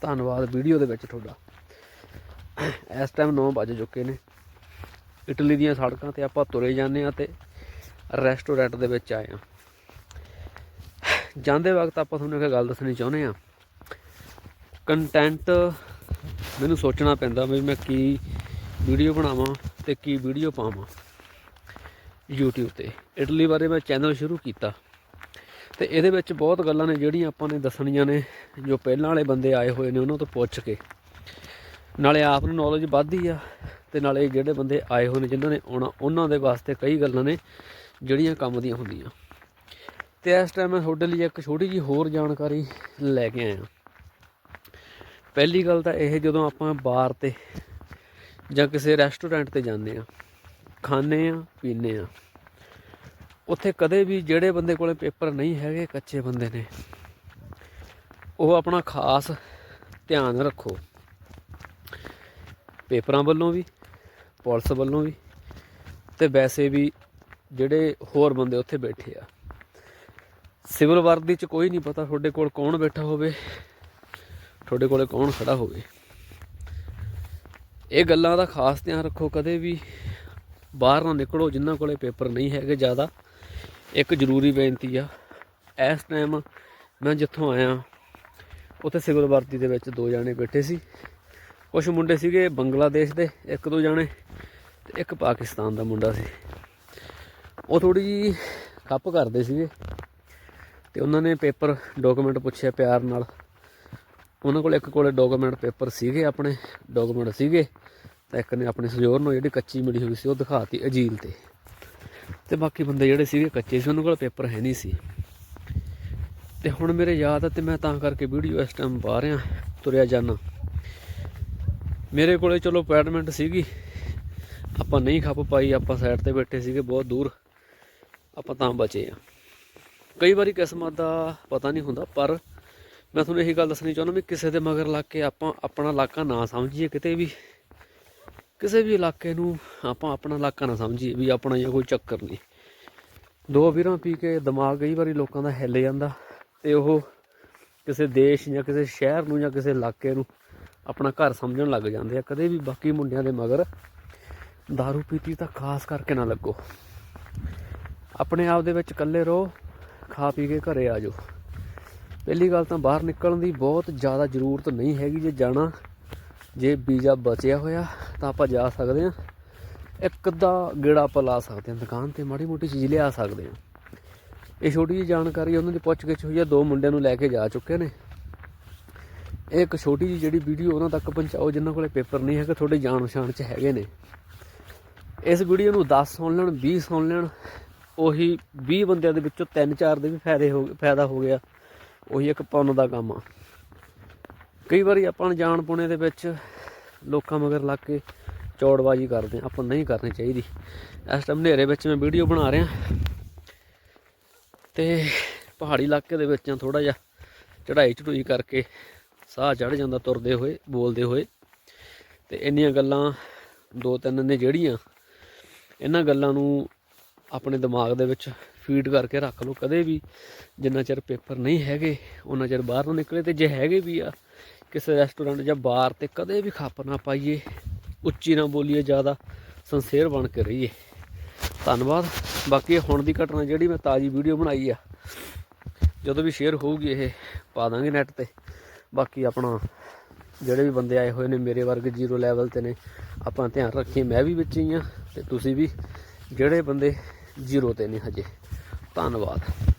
ਧੰਨਵਾਦ ਵੀਡੀਓ ਦੇ ਵਿੱਚ ਤੁਹਾਡਾ। ਇਸ ਟਾਈਮ 9 ਵੱਜ ਚੁੱਕੇ ਨੇ। ਇਟਲੀ ਦੀਆਂ ਸੜਕਾਂ ਤੇ ਆਪਾਂ ਤੁਰੇ ਜਾਂਦੇ ਆ ਤੇ ਰੈਸਟੋਰੈਂਟ ਦੇ ਵਿੱਚ ਆਏ ਆ ਜਾਂਦੇ ਵਕਤ ਆਪਾਂ ਤੁਹਾਨੂੰ ਇੱਕ ਗੱਲ ਦੱਸਣੀ ਚਾਹੁੰਦੇ ਆ ਕੰਟੈਂਟ ਮੈਨੂੰ ਸੋਚਣਾ ਪੈਂਦਾ ਵੀ ਮੈਂ ਕੀ ਵੀਡੀਓ ਬਣਾਵਾਂ ਤੇ ਕੀ ਵੀਡੀਓ ਪਾਵਾਂ। YouTube ਤੇ। ਇਟਲੀ ਬਾਰੇ ਮੈਂ ਚੈਨਲ ਸ਼ੁਰੂ ਕੀਤਾ। ਤੇ ਇਹਦੇ ਵਿੱਚ ਬਹੁਤ ਗੱਲਾਂ ਨੇ ਜਿਹੜੀਆਂ ਆਪਾਂ ਨੇ ਦੱਸਣੀਆਂ ਨੇ, ਜੋ ਪਹਿਲਾਂ ਵਾਲੇ ਬੰਦੇ ਆਏ ਹੋਏ ਨੇ ਉਹਨਾਂ ਤੋਂ ਪੁੱਛ ਕੇ। ਨਾਲੇ ਆਪ ਨੂੰ ਨੌਲੇਜ ਵੱਧਦੀ ਆ, ਤੇ ਨਾਲੇ ਜਿਹੜੇ ਬੰਦੇ ਆਏ ਹੋਏ ਨੇ ਜਿਨ੍ਹਾਂ ਨੇ ਆਉਣਾ, ਉਹਨਾਂ ਦੇ ਵਾਸਤੇ ਕਈ ਗੱਲਾਂ ਨੇ ਜਿਹੜੀਆਂ ਕੰਮ ਦੀਆਂ ਹੁੰਦੀਆਂ। ਤੇ ਇਸ ਟਾਈਮ ਮੈਂ ਤੁਹਾਡੇ ਲਈ ਇੱਕ ਛੋਟੀ ਜੀ ਹੋਰ ਜਾਣਕਾਰੀ ਲੈ ਕੇ ਆਇਆ। ਪਹਿਲੀ ਗੱਲ ਤਾਂ ਇਹ ਜਦੋਂ ਆਪਾਂ ਬਾਰ ਤੇ ਜਾਂ ਕਿਸੇ ਰੈਸਟੋਰੈਂਟ ਤੇ ਜਾਂਦੇ ਆ, ਖਾਂਦੇ ਆ, ਪੀਂਦੇ ਆ ਉੱਥੇ ਕਦੇ ਵੀ ਜਿਹੜੇ ਬੰਦੇ ਕੋਲੇ ਪੇਪਰ ਨਹੀਂ ਹੈਗੇ, ਕੱਚੇ ਬੰਦੇ ਨੇ, ਉਹ ਆਪਣਾ ਖਾਸ ਧਿਆਨ ਰੱਖੋ। ਪੇਪਰਾਂ ਵੱਲੋਂ ਵੀ, ਪੁਲਿਸ ਵੱਲੋਂ ਵੀ, ਤੇ ਵੈਸੇ ਵੀ ਜਿਹੜੇ ਹੋਰ ਬੰਦੇ ਉੱਥੇ ਬੈਠੇ ਆ। ਸਿਵਲ ਵਰਦੀ ਚ ਕੋਈ ਨਹੀਂ ਪਤਾ ਤੁਹਾਡੇ ਕੋਲ ਕੌਣ ਬੈਠਾ ਹੋਵੇ, ਤੁਹਾਡੇ ਕੋਲੇ ਕੌਣ ਖੜਾ ਹੋਵੇ। ਇਹ ਗੱਲਾਂ ਦਾ ਖਾਸ ਧਿਆਨ ਰੱਖੋ, ਕਦੇ ਵੀ ਬਾਹਰ ਨਾ ਨਿਕਲੋ, ਜਿਨ੍ਹਾਂ ਕੋਲੇ ਪੇਪਰ ਨਹੀਂ ਹੈਗੇ ਜ਼ਿਆਦਾ। ਇੱਕ ਜ਼ਰੂਰੀ ਬੇਨਤੀ ਆ। ਇਸ ਟਾਈਮ ਮੈਂ ਜਿੱਥੋਂ ਆਇਆ, ਉੱਥੇ ਸਿਵਲ ਵਰਦੀ ਦੇ ਵਿੱਚ ਦੋ ਜਾਣੇ ਬੈਠੇ ਸੀ। ਕੁਝ ਮੁੰਡੇ ਸੀਗੇ ਬੰਗਲਾਦੇਸ਼ ਦੇ, ਇੱਕ ਦੋ ਜਾਣੇ ਤੇ ਇੱਕ ਪਾਕਿਸਤਾਨ ਦਾ ਮੁੰਡਾ ਸੀ। ਉਹ ਥੋੜੀ ਜੀ ਕੱਪ ਕਰਦੇ ਸੀਗੇ ਤੇ ਉਹਨਾਂ ਨੇ ਪੇਪਰ ਡਾਕੂਮੈਂਟ ਪੁੱਛਿਆ ਪਿਆਰ ਨਾਲ। ਉਹਨਾਂ ਕੋਲ ਇੱਕ ਕੋਲੇ ਡਾਕੂਮੈਂਟ ਪੇਪਰ ਸੀਗੇ ਆਪਣੇ ਡਾਕੂਮੈਂਟ ਸੀਗੇ ਤਾਂ ਇੱਕ ਨੇ ਆਪਣੇ ਸਜੋਰ ਨੂੰ ਜਿਹੜੀ ਕੱਚੀ ਮਿਲੀ ਹੋਈ ਸੀ ਉਹ ਦਿਖਾਤੀ ਅਜੀਲ ਤੇ। ਤੇ ਬਾਕੀ ਬੰਦੇ ਜਿਹੜੇ ਸੀਗੇ ਕੱਚੇ ਸੀ, ਉਹਨਾਂ ਕੋਲ ਪੇਪਰ ਹੈ ਨਹੀਂ ਸੀ। ਤੇ ਹੁਣ ਮੇਰੇ ਯਾਦ ਆ ਤੇ ਮੈਂ ਤਾਂ ਕਰਕੇ ਵੀਡੀਓ ਇਸ ਟਾਈਮ ਪਾ ਰਿਹਾ, ਤੁਰਿਆ ਜਾਣਾ ਮੇਰੇ ਕੋਲੇ ਚਲੋ ਅਪਾਇੰਟਮੈਂਟ ਸੀਗੀ, ਆਪਾਂ ਨਹੀਂ ਖੱਪ ਪਾਈ, ਆਪਾਂ ਸਾਈਡ ਤੇ ਬੈਠੇ ਸੀਗੇ, ਬਹੁਤ ਦੂਰ। ਆਪਾਂ ਤਾਂ ਬਚੇ ਆ। ਕਈ ਵਾਰੀ ਕਿਸਮਤ ਦਾ ਪਤਾ ਨਹੀਂ ਹੁੰਦਾ, ਪਰ ਮੈਂ ਤੁਹਾਨੂੰ ਇਹੀ ਗੱਲ ਦੱਸਣੀ ਚਾਹੁੰਦਾ ਵੀ ਕਿਸੇ ਦੇ ਮਗਰ ਲੱਗ ਕੇ ਆਪਾਂ ਆਪਣਾ ਇਲਾਕਾ ਨਾ ਸਮਝੀਏ ਕਿਤੇ ਵੀ। ਕਿਸੇ ਵੀ ਇਲਾਕੇ ਨੂੰ ਆਪਾਂ ਆਪਣਾ ਇਲਾਕਾ ਨਾ ਸਮਝੀਏ ਵੀ ਆਪਣਾ ਜਾਂ ਕੋਈ ਚੱਕਰ ਨਹੀਂ। ਦੋ ਵੀਰਾਂ ਪੀ ਕੇ ਦਿਮਾਗ ਕਈ ਵਾਰੀ ਲੋਕਾਂ ਦਾ ਹਿੱਲ ਜਾਂਦਾ ਤੇ ਉਹ ਕਿਸੇ ਦੇਸ਼ ਜਾਂ ਕਿਸੇ ਸ਼ਹਿਰ ਨੂੰ ਜਾਂ ਕਿਸੇ ਇਲਾਕੇ ਨੂੰ ਆਪਣਾ ਘਰ ਸਮਝਣ ਲੱਗ ਜਾਂਦੇ ਆ, ਕਦੇ ਵੀ ਬਾਕੀ ਮੁੰਡਿਆਂ ਦੇ ਮਗਰ दारू ਪੀਤੀ ਤਾਂ ਖਾਸ ਕਰਕੇ ਨਾ ਲੱਗੋ। ਆਪਣੇ ਆਪ ਦੇ ਵਿੱਚ ਇਕੱਲੇ ਰਹੋ, ਖਾ ਪੀ ਕੇ ਘਰੇ ਆ ਜਾਓ। ਪਹਿਲੀ ਗੱਲ ਤਾਂ ਬਾਹਰ ਨਿਕਲਣ ਦੀ ਬਹੁਤ ਜ਼ਿਆਦਾ ਜ਼ਰੂਰਤ ਨਹੀਂ ਹੈਗੀ ਜੇ ਜਾਣਾ ਜੇ ਵੀਜ਼ਾ ਬਚਿਆ ਹੋਇਆ ਤਾਂ ਆਪਾਂ ਜਾ ਸਕਦੇ ਹਾਂ। ਇੱਕ ਅੱਧਾ ਗੇੜਾ ਆਪਾਂ ਲਾ ਸਕਦੇ ਹਾਂ ਦੁਕਾਨ ਤੇ, ਮਾੜੀ ਮੋਟੀ ਚੀਜ਼ ਲਿਆ ਸਕਦੇ ਹਾਂ। ਇਹ ਛੋਟੀ ਜਿਹੀ ਜਾਣਕਾਰੀ ਉਹਨਾਂ ਦੀ ਪੁੱਛਗਿੱਛ ਹੋਈ ਆ, ਦੋ ਮੁੰਡਿਆਂ ਨੂੰ ਲੈ ਕੇ ਜਾ ਚੁੱਕੇ ਨੇ। ਇਹ ਇੱਕ ਛੋਟੀ ਜਿਹੀ ਜਿਹੜੀ ਵੀਡੀਓ ਉਹਨਾਂ ਤੱਕ ਪਹੁੰਚਾਓ, ਜਿਨ੍ਹਾਂ ਕੋਲੇ ਪੇਪਰ ਨਹੀਂ ਹੈਗਾ, ਤੁਹਾਡੇ ਜਾਣ ਪਛਾਣ 'ਚ ਹੈਗੇ ਨੇ। ਇਸ ਵੀਡੀਓ ਨੂੰ 10 ਸੁਣ ਲੈਣ 20 ਸੁਣ ਲੈਣ, ਉਹੀ 20 ਬੰਦਿਆਂ ਦੇ ਵਿੱਚੋਂ 3-4 ਦੇ ਵੀ ਫਾਇਦੇ ਹੋ, ਫਾਇਦਾ ਹੋ ਗਿਆ। ਉਹੀ ਇੱਕ ਪੁੰਨ ਦਾ ਕੰਮ ਆ। ਕਈ ਵਾਰੀ ਆਪਾਂ ਅਣਜਾਣ ਪੁਣੇ ਦੇ ਵਿੱਚ ਲੋਕਾਂ ਮਗਰ ਲੱਗ ਕੇ ਚੌੜਬਾਜੀ ਕਰਦੇ ਆ ਆਪਾਂ ਨਹੀਂ ਕਰਨੀ ਚਾਹੀਦੀ। ਇਸ ਟਾਈਮ ਹਨੇਰੇ ਵਿੱਚ ਮੈਂ ਵੀਡੀਓ ਬਣਾ ਰਿਹਾ। ਤੇ ਪਹਾੜੀ ਇਲਾਕੇ ਦੇ ਵਿੱਚ ਆ ਥੋੜਾ ਜਿਹਾ ਚੜਾਈ ਚੜੂਈ ਕਰਕੇ ਸਾਹ ਚੜ ਜਾਂਦਾ ਤੁਰਦੇ ਹੋਏ, ਬੋਲਦੇ ਹੋਏ। ਤੇ ਇੰਨੀਆਂ ਗੱਲਾਂ ਦੋ ਤਿੰਨ ਨੇ ਜਿਹੜੀਆਂ, ਇਹਨਾਂ ਗੱਲਾਂ ਨੂੰ ਆਪਣੇ ਦਿਮਾਗ ਦੇ ਵਿੱਚ ਫੀਡ ਕਰਕੇ ਰੱਖ ਲਓ। ਕਦੇ ਵੀ ਜਿੰਨਾ ਚਿਰ ਪੇਪਰ ਨਹੀਂ ਹੈਗੇ ਉਹਨਾਂ ਚਿਰ ਬਾਹਰ ਨੂੰ ਨਿਕਲੇ। ਤੇ ਜੇ ਹੈਗੇ ਵੀ ਆ ਕਿਸੇ ਰੈਸਟੋਰੈਂਟ ਜਾਂ ਬਾਰ ਤੇ ਕਦੇ ਵੀ ਖੱਪ ਨਾ ਪਾਈਏ, ਉੱਚੀ ਨਾ ਬੋਲੀਏ, ਜ਼ਿਆਦਾ ਸੰਸੇਰ ਬਣ ਕੇ ਰਹੀਏ। ਧੰਨਵਾਦ। ਬਾਕੀ ਇਹ ਹੁਣ ਦੀ ਘਟਨਾ ਜਿਹੜੀ ਮੈਂ ਤਾਜ਼ੀ ਵੀਡੀਓ ਬਣਾਈ ਆ, ਜਦੋਂ ਵੀ ਸ਼ੇਅਰ ਹੋਊਗੀ ਇਹ, ਪਾ ਦਾਂਗੇ ਨੈਟ ਤੇ। ਬਾਕੀ ਆਪਣਾ ਜਿਹੜੇ ਵੀ ਬੰਦੇ ਆਏ ਹੋਏ ਨੇ, ਮੇਰੇ ਵਰਗੇ ਜ਼ੀਰੋ ਲੈਵਲ ਤੇ ਨੇ, ਆਪਾਂ ਧਿਆਨ ਰੱਖੀਏ, ਮੈਂ ਵੀ ਵਿੱਚ ਹੀ ਆ ਤੇ ਤੁਸੀਂ ਵੀ, ਜਿਹੜੇ ਬੰਦੇ ਜ਼ੀਰੋ ਤੇ ਨੇ ਹਜੇ। ਧੰਨਵਾਦ।